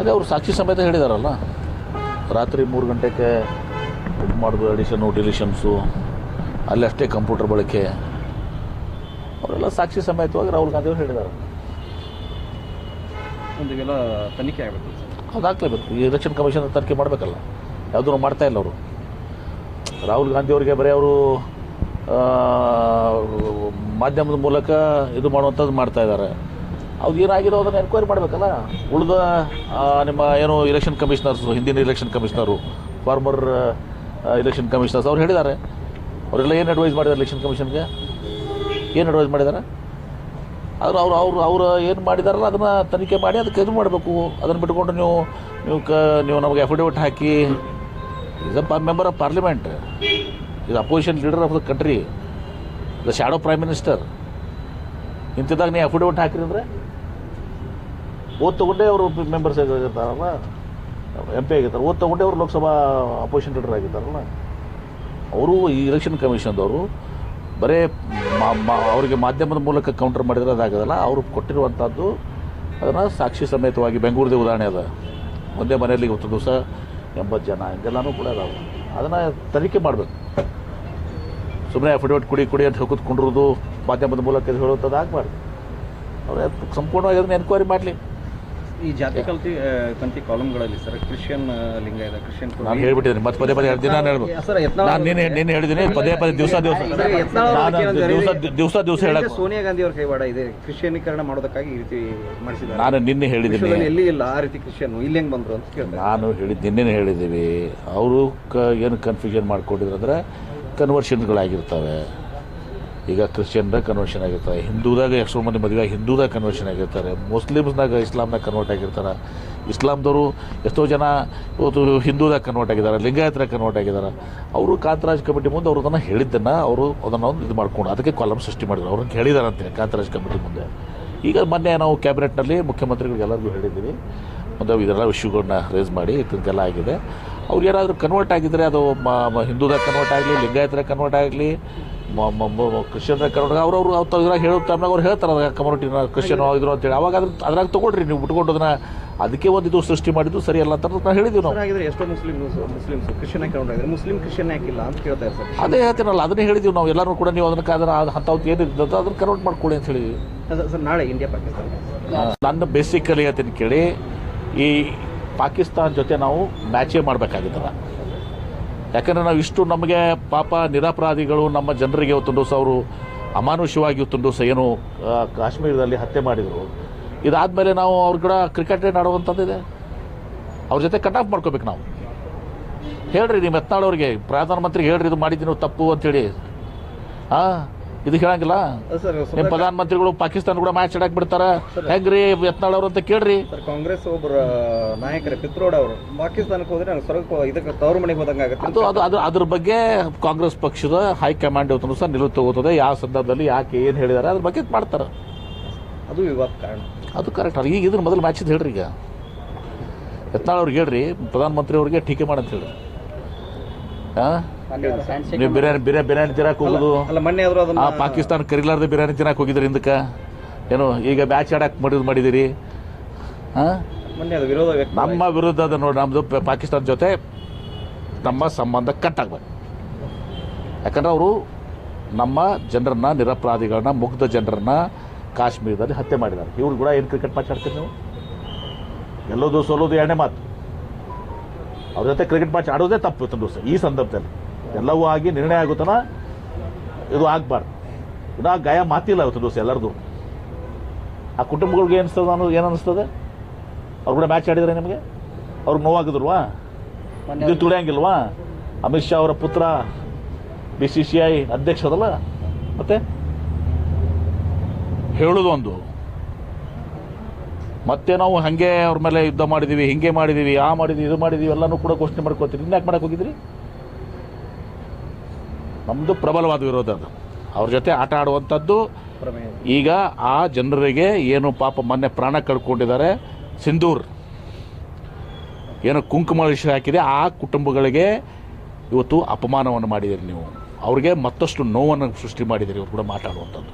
ಅದೇ ಅವರು ಸಾಕ್ಷಿ ಸಮೇತ ಹೇಳಿದಾರಲ್ಲ. ರಾತ್ರಿ ಮೂರು ಗಂಟೆಗೆ ಇದು ಮಾಡೋದು ಅಡಿಷನ್ನು ಡಿಲಿಷನ್ಸು ಅಲ್ಲಷ್ಟೇ ಕಂಪ್ಯೂಟರ್ ಬಳಕೆ. ಅವರೆಲ್ಲ ಸಾಕ್ಷಿ ಸಮೇತವಾಗಿ ರಾಹುಲ್ ಗಾಂಧಿ ಅವರು ಹೇಳಿದ್ದಾರೆ ಒಂದಿಗೆಲ್ಲ ತನಿಖೆ ಆಗಬೇಕು ಸರ್. ಅದಾಗಲೇಬೇಕು. ಈ ಎಲೆಕ್ಷನ್ ಕಮಿಷನ್ ತನಿಖೆ ಮಾಡಬೇಕಲ್ಲ. ಯಾವುದೂ ಮಾಡ್ತಾ ಇಲ್ಲ ಅವರು. ರಾಹುಲ್ ಗಾಂಧಿ ಅವರಿಗೆ ಬರೀ ಅವರು ಮಾಧ್ಯಮದ ಮೂಲಕ ಇದು ಮಾಡುವಂಥದ್ದು ಮಾಡ್ತಾ ಇದ್ದಾರೆ. ಅವ್ರು ಏನಾಗಿರೋ ಅದನ್ನು ಎನ್ಕ್ವೈರಿ ಮಾಡಬೇಕಲ್ಲ? ಉಳಿದ ನಿಮ್ಮ ಏನು ಇಲೆಕ್ಷನ್ ಕಮಿಷನರ್ಸು ಹಿಂದಿನ election commissioner former election commissioners ಅವ್ರು ಹೇಳಿದ್ದಾರೆ ಅವರೆಲ್ಲ ಏನು ಅಡ್ವೈಸ್ ಮಾಡಿದ್ದಾರೆ ಇಲೆಕ್ಷನ್ ಕಮಿಷನ್ಗೆ ಏನು ಅಡ್ವೈಸ್ ಮಾಡಿದ್ದಾರೆ ಆದ್ರೆ ಅವ್ರು ಅವ್ರು, ಅವರು ಏನು ಮಾಡಿದಾರಲ್ಲ, ಅದನ್ನು ತನಿಖೆ ಮಾಡಿ ಅದಕ್ಕೆ ಇದು ಮಾಡಬೇಕು. ಅದನ್ನು ಬಿಟ್ಕೊಂಡು ನೀವು ನೀವು ಕ, ನೀವು ನಮಗೆ affidavit hockey is a member of parliament ಇದು opposition leader of the country the shadow prime minister ಇಂಥದಾಗ ನೀವು ಅಫಿಡವಿಟ್ ಹಾಕಿರಿ ಅಂದರೆ? ಓದ್ ತಗೊಂಡೇ ಅವರು ಮೆಂಬರ್ಸ್ ಆಗಿರ್ತಾರಲ್ಲ ಎಂ ಪಿ ಆಗಿರ್ತಾರೆ ಓದ್ ತಗೊಂಡೇ ಅವರು ಲೋಕಸಭಾ ಅಪೋಸಿಷನ್ ಲೀಡರ್ ಆಗಿರ್ತಾರಲ್ಲ ಅವರು ಈ ಇಲೆಕ್ಷನ್ ಕಮಿಷನ್ದವರು ಬರೇ ಅವರಿಗೆ ಮಾಧ್ಯಮದ ಮೂಲಕ ಕೌಂಟರ್ ಮಾಡಿದರೆ ಅದಾಗೋದಲ್ಲ, ಅವರು ಕೊಟ್ಟಿರುವಂಥದ್ದು ಅದನ್ನು ಸಾಕ್ಷಿ ಸಮೇತವಾಗಿ ಬೆಂಗಳೂರದೇ ಉದಾಹರಣೆ ಅದ. ಒಂದೇ ಮನೆಯಲ್ಲಿ ಇವತ್ತು ದಿವಸ ಎಂಬತ್ತು ಜನ, ಹಿಂಗೆಲ್ಲನೂ ಕೂಡ ಅದಾವೆ. ಅದನ್ನು ತನಿಖೆ ಮಾಡಬೇಕು. ಸುಮ್ಮನೆ ಅಫಿಡವಿಟ್ ಕುಡಿ ಕುಡಿ ಅಂತ ಹೋಗೋದು ಕುಂಡ್ರದು ಮಾಧ್ಯಮದ ಮೂಲಕ ಹೇಳುವಂಥದ್ದು ಆಗಬಾರ್ದು ಅವ್ರು ಸಂಪೂರ್ಣವಾಗಿ ಅದನ್ನು ಎನ್ಕ್ವೈರಿ ಮಾಡಲಿ. ಈ ಜಾತಿ ಕಲ್ತಿ ಕಂತಿ ಕಾಲಮ್ಗಳಲ್ಲಿ ಸರ್ ಕ್ರಿಶ್ಚಿಯನ್ ಆ, ಲಿಂಗ ಇದೆ ಕ್ರಿಶ್ಚಿಯನ್ ನಾನು ಹೇಳ್ಬಿಟ್ಟಿದ್ದೀನಿ ಮತ್ತೆ ಪದೇ ಪದೇ ಸರ್ ಯತ್ನಾಳ್ ನಾನು ನೀನು ನೀನು ಹೇಳಿದ್ದೀನಿ ಪದೇ ಪದೇ ದಿವಸ ದಿವಸ. ದಿವಸ ದಿವಸ ದಿವಸ ಹೇಳಕ್ಕೆ ಸೋನಿಯಾ ಗಾಂಧಿ ಅವ್ರ ಕೈವಾಡ ಇದೆ ಕ್ರಿಶ್ಚಿಯನೀಕರಣ ಮಾಡೋದಕ್ಕಾಗಿ ಈ ರೀತಿ ಮಾಡಿಸಿದ್ದಾರೆ. ನಾನು ನಿನ್ನೆ ಹೇಳಿದ್ದೀನಿ. ಎಲ್ಲಿ ಇಲ್ಲ ಆ ರೀತಿ ಕ್ರಿಶ್ಚಿಯನ್ ಇಲ್ಲಿ ಹೆಂಗೆ ಬಂದ್ರು ಅಂತ ಕೇಳ್ತಾರೆ ನಾನು ಹೇಳಿದ್ದು ನಿನ್ನೆ ಹೇಳಿದ್ದೀವಿ ಅವರು ಕ ಏನು ಕನ್ಫ್ಯೂಷನ್ ಮಾಡ್ಕೊಂಡಿದ್ರು ಅಂದರೆ ಕನ್ವರ್ಷನ್ಗಳಾಗಿರ್ತವೆ ಈಗ ಕ್ರಿಶ್ಚಿಯನ್ದಾಗ ಕನ್ವರ್ಷನ್ ಆಗಿರ್ತಾರೆ, ಹಿಂದೂದಾಗ ಎಷ್ಟೋ ಮಂದಿ ಮದುವೆ ಹಿಂದೂದಾಗ ಕನ್ವರ್ಷನ್ ಆಗಿರ್ತಾರೆ, ಮುಸ್ಲಿಮ್ಸ್ನಾಗ ಇಸ್ಲಾಮ್ನಾಗ ಕನ್ವರ್ಟ್ ಆಗಿರ್ತಾರೆ. ಇಸ್ಲಾಮ್ದವರು ಎಷ್ಟೋ ಜನ ಇವತ್ತು ಹಿಂದೂದಾಗ ಕನ್ವರ್ಟ್ ಆಗಿದ್ದಾರೆ, ಲಿಂಗಾಯತರ ಕನ್ವರ್ಟ್ ಆಗಿದ್ದಾರೆ. ಅವರು ಕಾಂತರಾಜ್ ಕಮಿಟಿ ಮುಂದೆ ಅವರು ಅದನ್ನು ಹೇಳಿದ್ದನ್ನು ಅವರು ಅದನ್ನು ಇದು ಮಾಡ್ಕೊಂಡು ಅದಕ್ಕೆ ಕಾಲಮ್ ಸೃಷ್ಟಿ ಮಾಡಿದ್ರು. ಅವ್ರನ್ನ ಹೇಳಿದಾರಂತೆ ಕಾಂತರಾಜ್ ಕಮಿಟಿ ಮುಂದೆ. ಈಗ ಮೊನ್ನೆ ನಾವು ಕ್ಯಾಬಿನೆಟ್ನಲ್ಲಿ ಮುಖ್ಯಮಂತ್ರಿಗಳಿಗೆ ಎಲ್ಲರಿಗೂ ಹೇಳಿದ್ದೀವಿ. ಒಂದು ಇದೆಲ್ಲ ಇಶ್ಯೂಗಳನ್ನ ರೇಸ್ ಮಾಡಿ ಇದಕ್ಕೆಲ್ಲ ಆಗಿದೆ. ಅವ್ರು ಏನಾದರೂ ಕನ್ವರ್ಟ್ ಆಗಿದ್ದರೆ ಅದು ಮ- ಹಿಂದೂದಾಗ ಕನ್ವರ್ಟ್ ಆಗಲಿ, ಲಿಂಗಾಯತರ ಕನ್ವರ್ಟ್ ಆಗಲಿ ಕ್ರಿಶ್ಚಿಯನ್ದಾಗ ಕರ್ನಾಟಕ ಅವ್ರವ್ರು ಅವ್ರು ಇದ್ರಾಗ ಹೇಳೋ ಟೈಮ್ನಾಗ ಅವ್ರು ಹೇಳ್ತಾರೆ ಅದಾಗ ಕಮ್ಯುನಿಟಿನ ಕ್ರಿಶ್ಚಿಯನ್ ಇದ್ರು ಅಂತೇಳಿ. ಅವಾಗ ಅದ್ರ ಅದ್ರಾಗ ತೊಗೊಳ್ರಿ ನೀವು ಬಿಟ್ಕೊಂಡು ಅದನ್ನ ಅದಕ್ಕೆ ಒಂದು ಇದು ಸೃಷ್ಟಿ ಮಾಡಿದ್ದು ಸರಿ ಅಲ್ಲ ಅಂತ ನಾವು ಹೇಳಿದ್ವಿ ನಾವು. ಎಷ್ಟೋ ಮುಸ್ಲಿಮ್ ಮುಸ್ಲಿಮ್ಸ್ ಕ್ರಿಶ್ಚಿಯನ್ ಆಗಿ ಆಗಿದ್ರೆ ಮುಸ್ಲಿಂ ಕ್ರಿಶ್ಚಿಯನ್ ಯಾಕಿಲ್ಲ ಅಂತ ಕೇಳ್ತಾರೆ ಸರ್. ಅದೇ ಹೇಳ್ತೀನಲ್ಲ ಅದನ್ನೇ ಹೇಳಿದ್ವಿ ನಾವು. ಎಲ್ಲರೂ ಕೂಡ ನೀವು ಅದನ್ನ ಅದನ್ನ ಅಂಥವ್ದು ಏನಿದ್ದು ಅದನ್ನ ಕನ್ವರ್ಟ್ ಮಾಡ್ಕೊಳ್ಳಿ ಅಂತ ಹೇಳಿದ್ವಿ. ಸರ್, ಸರ್ ನಾಳೆ ಇಂಡಿಯಾ ಪಾಕಿಸ್ತಾನ ನನ್ನ ಬೇಸಿಕಲಿ ಹೇಳ್ತೀನಿ ಕೇಳಿ ಈ ಪಾಕಿಸ್ತಾನ ಜೊತೆ ನಾವು ಮ್ಯಾಚೇ ಮಾಡಬೇಕಾಗಿತ್ತಲ್ಲ. ಯಾಕಂದರೆ ನಾವು ಇಷ್ಟು ನಮಗೆ ಪಾಪ ನಿರಪರಾಧಿಗಳು ನಮ್ಮ ಜನರಿಗೆ ಇವತ್ತೊಂದು ಅವರು ಅಮಾನುಷವಾಗಿ ಇವತ್ತೊಂದು ದಿವಸ ಏನು ಕಾಶ್ಮೀರದಲ್ಲಿ ಹತ್ಯೆ ಮಾಡಿದರು. ಇದಾದಮೇಲೆ ನಾವು ಅವ್ರ ಕೂಡ ಕ್ರಿಕೆಟ್ ಆಡುವಂಥದ್ದಿದೆ ಅವ್ರ ಜೊತೆ ಕಟ್ ಆಫ್ ಮಾಡ್ಕೋಬೇಕು ನಾವು. ಹೇಳ್ರಿ, ನಿಮ್ಮ ಎತ್ನಾಳವ್ರಿಗೆ ಪ್ರಧಾನಮಂತ್ರಿಗೆ ಹೇಳ್ರಿ, ಇದು ಮಾಡಿದ್ದೀನಿ ತಪ್ಪು ಅಂತೇಳಿ. ಹಾಂ ಇದು ಹೇಳಂಗಿಲ್ಲ. ನಿಮ್ಮ ಪ್ರಧಾನಮಂತ್ರಿಗಳು ಪಾಕಿಸ್ತಾನ ಕೂಡ ಮ್ಯಾಚ್ ಆಡಕ್ ಬಿಡ್ತಾರ. ಹೆಂಗ್ರಿ ಯತ್ನಾಳ್ ಅವ್ರು ಅಂತ ಕೇಳ್ರಿ. ಕಾಂಗ್ರೆಸ್ ಒಬ್ಬರ ನಾಯಕರ ಪಿತ್ರೋಡ್ ಅವರು. ಪಾಕಿಸ್ತಾನಕ್ಕೆ ಹೋದ್ರೆ ನಂಗೆ ಸ್ವಲ್ಪ ಇದಕ್ಕೆ ತವರು ಮನೆಗೆ ಹೋದಂಗೆ ಆಗುತ್ತೆ ಅದು ಅದು ಅದು ಅದ್ರ ಬಗ್ಗೆ ಕಾಂಗ್ರೆಸ್ ಪಕ್ಷದ ಹೈಕಮಾಂಡ್ ಇವತ್ತು ಸಹ ನಿಲುವು ತಗೋತದೆ ಯಾವ ಸಂದರ್ಭದಲ್ಲಿ ಯಾಕೆ ಏನು ಹೇಳಿದಾರೆ ಅದ್ರ ಬಗ್ಗೆ ಮಾಡ್ತಾರೆ. ಅದು ವಿವಾದ ಕಾರಣ. ಅದು ಕರೆಕ್ಟ್ ಅಲ್ಲ ಈಗ ಇದ್ರ ಮೊದಲು ಮ್ಯಾಚ್ ಹೇಳ್ರಿ ಈಗ. ಯತ್ನಾಳ್ ಅವ್ರಿಗೆ ಹೇಳ್ರಿ ಪ್ರಧಾನಮಂತ್ರಿ ಅವ್ರಿಗೆ ಟೀಕೆ ಮಾಡಂತ ಹೇಳ್ರಿ. ಹಾಂ ನೀವು ಬಿರಿಯಾನಿ ಬಿರಿಯಾನಿ ಬಿರಿಯಾನಿ ತಿನ್ನಕ್ಕೆ ಹೋಗೋದು? ಅಲ್ಲ ಮೊನ್ನೆ ಆದ್ರೂ ಅದನ್ನ ಆ ಪಾಕಿಸ್ತಾನ ಕರಿಲಾರ್ದೆ ಬಿರಿಯಾನಿ ತಿನ್ನಕ್ಕೆ ಹೋಗಿದ್ರಿ ಹಿಂದಕ್ಕೆ? ಏನು ಈಗ ಬ್ಯಾಚ್ ಆಡಕ್ಕೆ ಮಾಡಿದ್ ಮಾಡಿದಿರಿ? ಹಾಂ ಮೊನ್ನೆ ಅದು ವಿರೋಧ ವ್ಯಕ್ತ ನಮ್ಮ ವಿರುದ್ಧದ ನೋಡಿ ನಮ್ಮದು ಪಾಕಿಸ್ತಾನ ಜೊತೆ ನಮ್ಮ ಸಂಬಂಧ ಕಟ್ ಆಗ್ಬೇಕು ಯಾಕಂದ್ರೆ ಅವರು ನಮ್ಮ ಜನರನ್ನ ನಿರಪರಾಧಿಗಳನ್ನ ಮುಗ್ಧ ಜನರನ್ನ ಕಾಶ್ಮೀರದಲ್ಲಿ ಹತ್ಯೆ ಮಾಡಿದ್ದಾರೆ. ಇವ್ರು ಕೂಡ ಏನು ಕ್ರಿಕೆಟ್ ಮ್ಯಾಚ್ ಆಡ್ತೀರಿ ನೀವು? ಗೆಲ್ಲೋದು ಸೋಲೋದು ಎರಡನೇ ಮಾತು. ಅವ್ರ ಜೊತೆ ಕ್ರಿಕೆಟ್ ಮ್ಯಾಚ್ ಆಡೋದೇ ತಪ್ಪು ಇತ್ತು ದಿವಸ ಈ ಸಂದರ್ಭದಲ್ಲಿ. ಎಲ್ಲವೂ ಆಗಿ ನಿರ್ಣಯ ಆಗುತ್ತನ ಇದು ಆಗಬಾರ್ದು. ಇದು ಆ ಗಾಯ ಮಾತಿಲ್ಲ ಇವತ್ತು ದಿವಸ ಎಲ್ಲರದು. ಆ ಕುಟುಂಬಗಳಿಗೆ ಅನಿಸ್ತದೆ ಅನ್ನೋದು ಏನು ಅನಿಸ್ತದೆ? ಅವ್ರು ಕೂಡ ಮ್ಯಾಚ್ ಆಡಿದ್ರೆ ನಿಮಗೆ? ಅವ್ರಿಗೆ ನೋವಾಗಿದ್ರವಾ? ಇದು ತುಳಿಯಂಗಿಲ್ವಾ? ಅಮಿತ್ ಶಾ ಅವರ ಪುತ್ರ ಬಿ ಸಿ ಸಿ ಐ ಅಧ್ಯಕ್ಷ ಅದಲ್ಲ? ಮತ್ತೆ? ಹೇಳೋದು ಒಂದು ಮತ್ತೆ ನಾವು ಹಾಗೆ ಅವ್ರ ಮೇಲೆ ಯುದ್ಧ ಮಾಡಿದೀವಿ ಹಿಂಗೆ ಮಾಡಿದೀವಿ ಆ ಮಾಡಿದೀವಿ ಇದು ಮಾಡಿದೀವಿ ಎಲ್ಲನೂ ಕೂಡ ಘೋಷಣೆ ಮಾಡ್ಕೋತೀವಿ ಇನ್ನು ಯಾಕೆ ಮಾಡಕ್ಕೆ ಹೋಗಿದ್ರಿ? ನಮ್ಮದು ಪ್ರಬಲವಾದ ವಿರೋಧ ಅದು. ಅವ್ರ ಜೊತೆ ಆಟ ಆಡುವಂಥದ್ದು ಈಗ ಆ ಜನರಿಗೆ ಏನು ಪಾಪ ಮೊನ್ನೆ ಪ್ರಾಣ ಕಳ್ಕೊಂಡಿದ್ದಾರೆ. ಸಿಂಧೂರ್ ಏನು ಕುಂಕುಮ ವಿಷಯ ಹಾಕಿದೆ. ಆ ಕುಟುಂಬಗಳಿಗೆ ಇವತ್ತು ಅಪಮಾನವನ್ನು ಮಾಡಿದಿರಿ ನೀವು. ಅವ್ರಿಗೆ ಮತ್ತಷ್ಟು ನೋವನ್ನು ಸೃಷ್ಟಿ ಮಾಡಿದಿರಿ ಇವ್ರು ಕೂಡ ಮಾತಾಡುವಂಥದ್ದು.